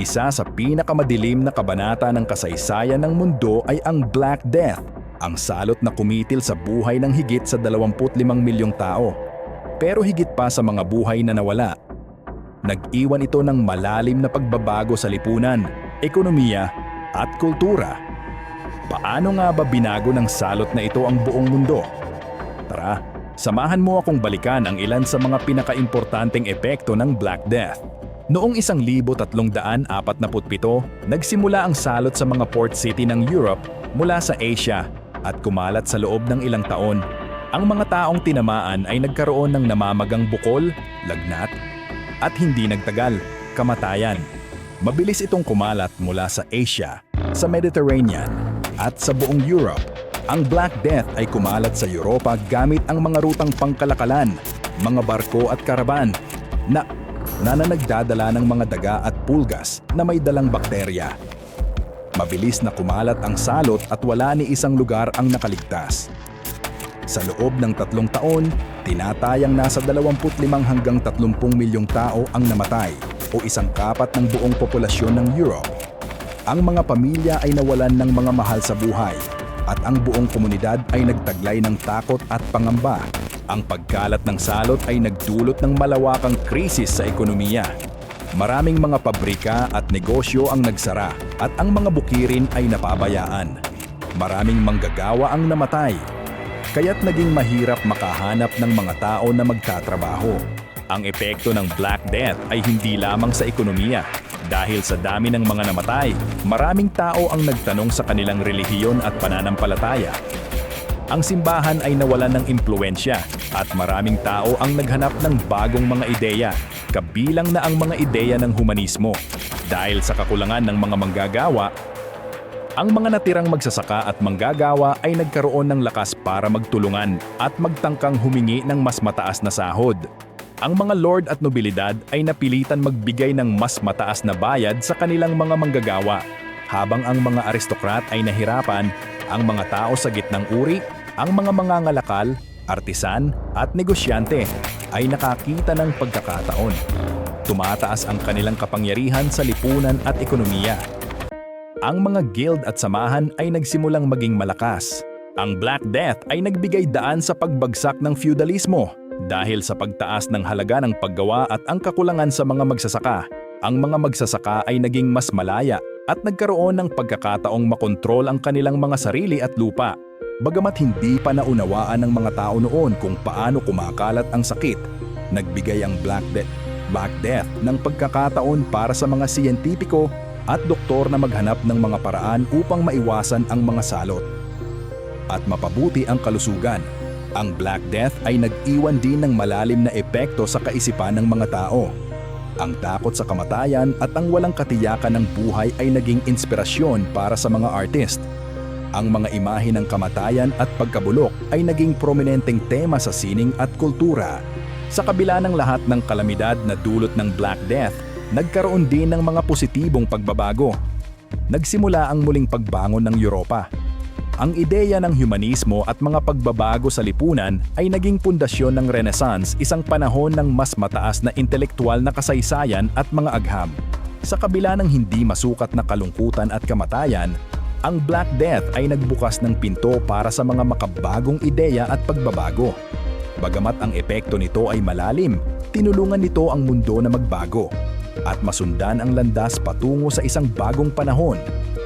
Isa sa pinakamadilim na kabanata ng kasaysayan ng mundo ay ang Black Death, ang salot na kumitil sa buhay ng higit sa 25 milyong tao. Pero higit pa sa mga buhay na nawala, nag-iwan ito ng malalim na pagbabago sa lipunan, ekonomiya at kultura. Paano nga ba binago ng salot na ito ang buong mundo? Tara, samahan mo akong balikan ang ilan sa mga pinakaimportanteng epekto ng Black Death. Noong 1347, nagsimula ang salot sa mga port city ng Europe mula sa Asia at kumalat sa loob ng ilang taon. Ang mga taong tinamaan ay nagkaroon ng namamagang bukol, lagnat, at hindi nagtagal, kamatayan. Mabilis itong kumalat mula sa Asia, sa Mediterranean, at sa buong Europe. Ang Black Death ay kumalat sa Europa gamit ang mga rutang pangkalakalan, mga barko at karaban na na na nagdadala ng mga daga at pulgas na may dalang bakterya. Mabilis na kumalat ang salot at wala ni isang lugar ang nakaligtas. Sa loob ng tatlong taon, tinatayang nasa 25 hanggang 30 milyong tao ang namatay o isang kapat ng buong populasyon ng Europe. Ang mga pamilya ay nawalan ng mga mahal sa buhay at ang buong komunidad ay nagtaglay ng takot at pangamba. Ang pagkalat ng salot ay nagdulot ng malawakang krisis sa ekonomiya. Maraming mga pabrika at negosyo ang nagsara at ang mga bukirin ay napabayaan. Maraming manggagawa ang namatay kaya't naging mahirap makahanap ng mga tao na magtatrabaho. Ang epekto ng Black Death ay hindi lamang sa ekonomiya. Dahil sa dami ng mga namatay, maraming tao ang nagtanong sa kanilang relihiyon at pananampalataya. Ang simbahan ay nawalan ng impluensya at maraming tao ang naghanap ng bagong mga ideya, kabilang na ang mga ideya ng humanismo. Dahil sa kakulangan ng mga manggagawa, ang mga natirang magsasaka at manggagawa ay nagkaroon ng lakas para magtulungan at magtangkang humingi ng mas mataas na sahod. Ang mga lord at nobilidad ay napilitan magbigay ng mas mataas na bayad sa kanilang mga manggagawa, habang ang mga aristokrat ay nahirapan, ang mga tao sa gitnang uri, ang mga mangangalakal, artisan at negosyante ay nakakita ng pagkakataon. Tumataas ang kanilang kapangyarihan sa lipunan at ekonomiya. Ang mga guild at samahan ay nagsimulang maging malakas. Ang Black Death ay nagbigay daan sa pagbagsak ng feudalismo dahil sa pagtaas ng halaga ng paggawa at ang kakulangan sa mga magsasaka. Ang mga magsasaka ay naging mas malaya at nagkaroon ng pagkakataong makontrol ang kanilang mga sarili at lupa. Bagamat hindi pa naunawaan ng mga tao noon kung paano kumakalat ang sakit, nagbigay ang Black Death, Black Death ng pagkakataon para sa mga siyentipiko at doktor na maghanap ng mga paraan upang maiwasan ang mga salot. At mapabuti ang kalusugan. Ang Black Death ay nag-iwan din ng malalim na epekto sa kaisipan ng mga tao. Ang takot sa kamatayan at ang walang katiyakan ng buhay ay naging inspirasyon para sa mga artist. Ang mga imahe ng kamatayan at pagkabulok ay naging prominenteng tema sa sining at kultura. Sa kabila ng lahat ng kalamidad na dulot ng Black Death, nagkaroon din ng mga positibong pagbabago. Nagsimula ang muling pagbangon ng Europa. Ang ideya ng humanismo at mga pagbabago sa lipunan ay naging pundasyon ng Renaissance, isang panahon ng mas mataas na intelektual na kasaysayan at mga agham. Sa kabila ng hindi masukat na kalungkutan at kamatayan, ang Black Death ay nagbukas ng pinto para sa mga makabagong ideya at pagbabago. Bagamat ang epekto nito ay malalim, tinulungan nito ang mundo na magbago at masundan ang landas patungo sa isang bagong panahon